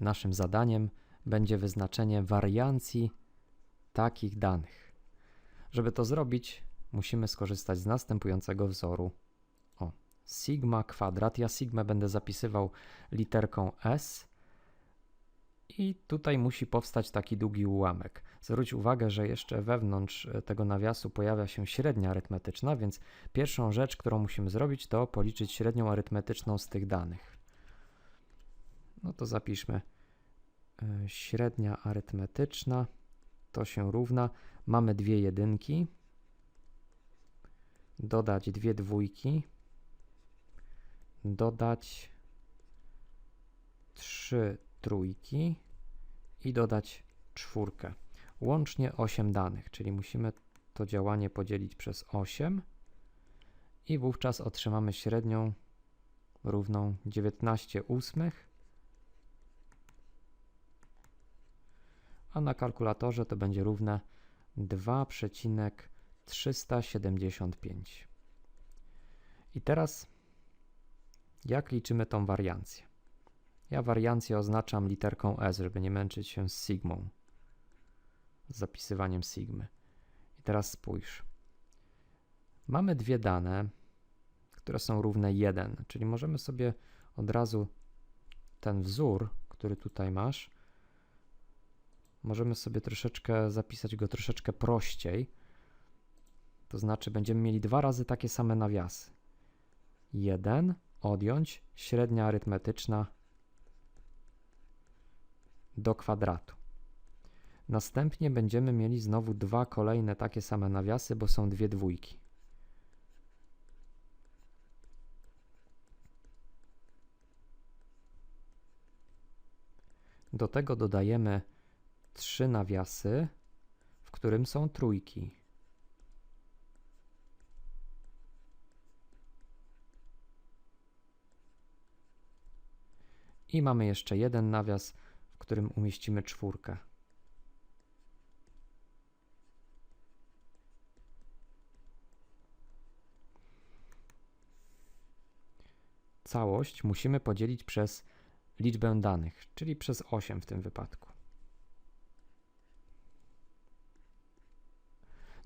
naszym zadaniem będzie wyznaczenie wariancji takich danych. Żeby to zrobić, musimy skorzystać z następującego wzoru. O, sigma kwadrat. Ja sigmę będę zapisywał literką S. I tutaj musi powstać taki długi ułamek. Zwróć uwagę, że jeszcze wewnątrz e, tego nawiasu pojawia się średnia arytmetyczna, więc pierwszą rzecz, którą musimy zrobić, to policzyć średnią arytmetyczną z tych danych. No to zapiszmy. E, Średnia arytmetyczna to się równa. Mamy dwie jedynki, dodać dwie dwójki, dodać trzy trójki i dodać czwórkę. Łącznie 8 danych, czyli musimy to działanie podzielić przez 8 i wówczas otrzymamy średnią równą 19 ósmych, a na kalkulatorze to będzie równe 2,375. I teraz jak liczymy tą wariancję? Ja wariancję oznaczam literką S, żeby nie męczyć się z sigmą, z zapisywaniem sigmy. I teraz spójrz. Mamy dwie dane, które są równe 1, czyli możemy sobie od razu ten wzór, który tutaj masz, możemy sobie troszeczkę zapisać go troszeczkę prościej. To znaczy będziemy mieli dwa razy takie same nawiasy. 1 odjąć średnia arytmetyczna do kwadratu. Następnie będziemy mieli znowu dwa kolejne takie same nawiasy, bo są dwie dwójki. Do tego dodajemy trzy nawiasy, w którym są trójki. I mamy jeszcze jeden nawias, w którym umieścimy czwórkę. Całość musimy podzielić przez liczbę danych, czyli przez 8 w tym wypadku.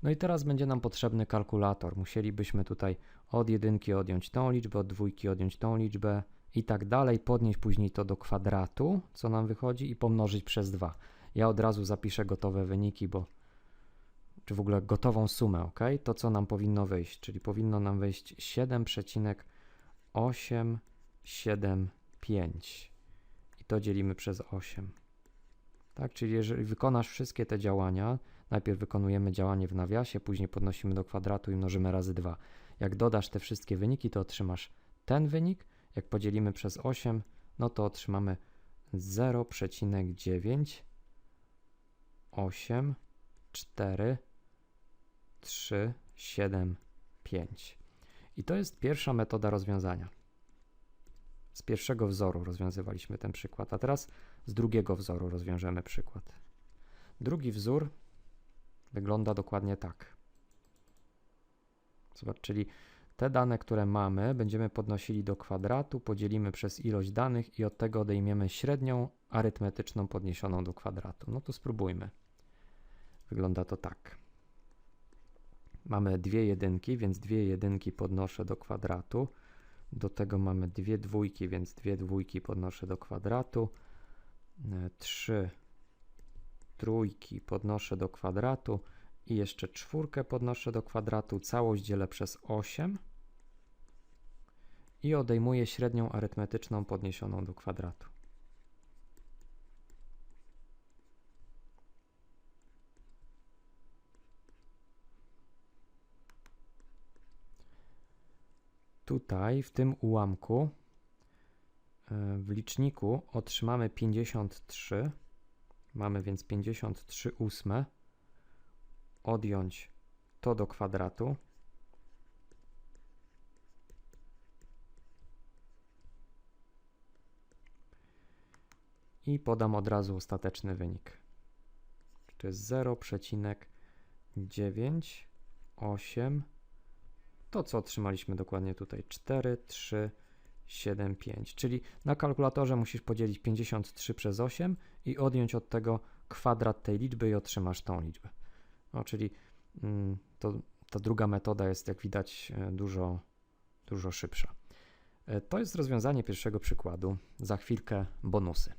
No i teraz będzie nam potrzebny kalkulator. Musielibyśmy tutaj od jedynki odjąć tą liczbę, od dwójki odjąć tą liczbę i tak dalej, podnieść później to do kwadratu, co nam wychodzi i pomnożyć przez 2. Ja od razu zapiszę gotowe wyniki, bo czy w ogóle gotową sumę, ok? To co nam powinno wyjść, czyli powinno nam wyjść 7,875 i to dzielimy przez 8. Tak, czyli jeżeli wykonasz wszystkie te działania, najpierw wykonujemy działanie w nawiasie, później podnosimy do kwadratu i mnożymy razy 2. Jak dodasz te wszystkie wyniki, to otrzymasz ten wynik. Jak podzielimy przez 8, no to otrzymamy 0,9 8 4 3 7 5. I to jest pierwsza metoda rozwiązania. Z pierwszego wzoru rozwiązywaliśmy ten przykład, a teraz z drugiego wzoru rozwiążemy przykład. Drugi wzór wygląda dokładnie tak. Zobacz, czyli te dane, które mamy, będziemy podnosili do kwadratu, podzielimy przez ilość danych i od tego odejmiemy średnią arytmetyczną podniesioną do kwadratu. No to spróbujmy. Wygląda to tak. Mamy dwie jedynki, więc dwie jedynki podnoszę do kwadratu. Do tego mamy dwie dwójki, więc dwie dwójki podnoszę do kwadratu. E, trzy trójki podnoszę do kwadratu i jeszcze czwórkę podnoszę do kwadratu. Całość dzielę przez 8 i odejmuję średnią arytmetyczną podniesioną do kwadratu. Tutaj w tym ułamku e, w liczniku otrzymamy 53. Mamy więc 53 ósme. Odjąć to do kwadratu. I podam od razu ostateczny wynik. To jest 0,98 to, co otrzymaliśmy dokładnie tutaj 4, 3, 7, 5. Czyli na kalkulatorze musisz podzielić 53 przez 8 i odjąć od tego kwadrat tej liczby i otrzymasz tą liczbę. No, czyli mm, to, ta druga metoda jest, jak widać, e, dużo, dużo szybsza. E, To jest rozwiązanie pierwszego przykładu. Za chwilkę bonusy.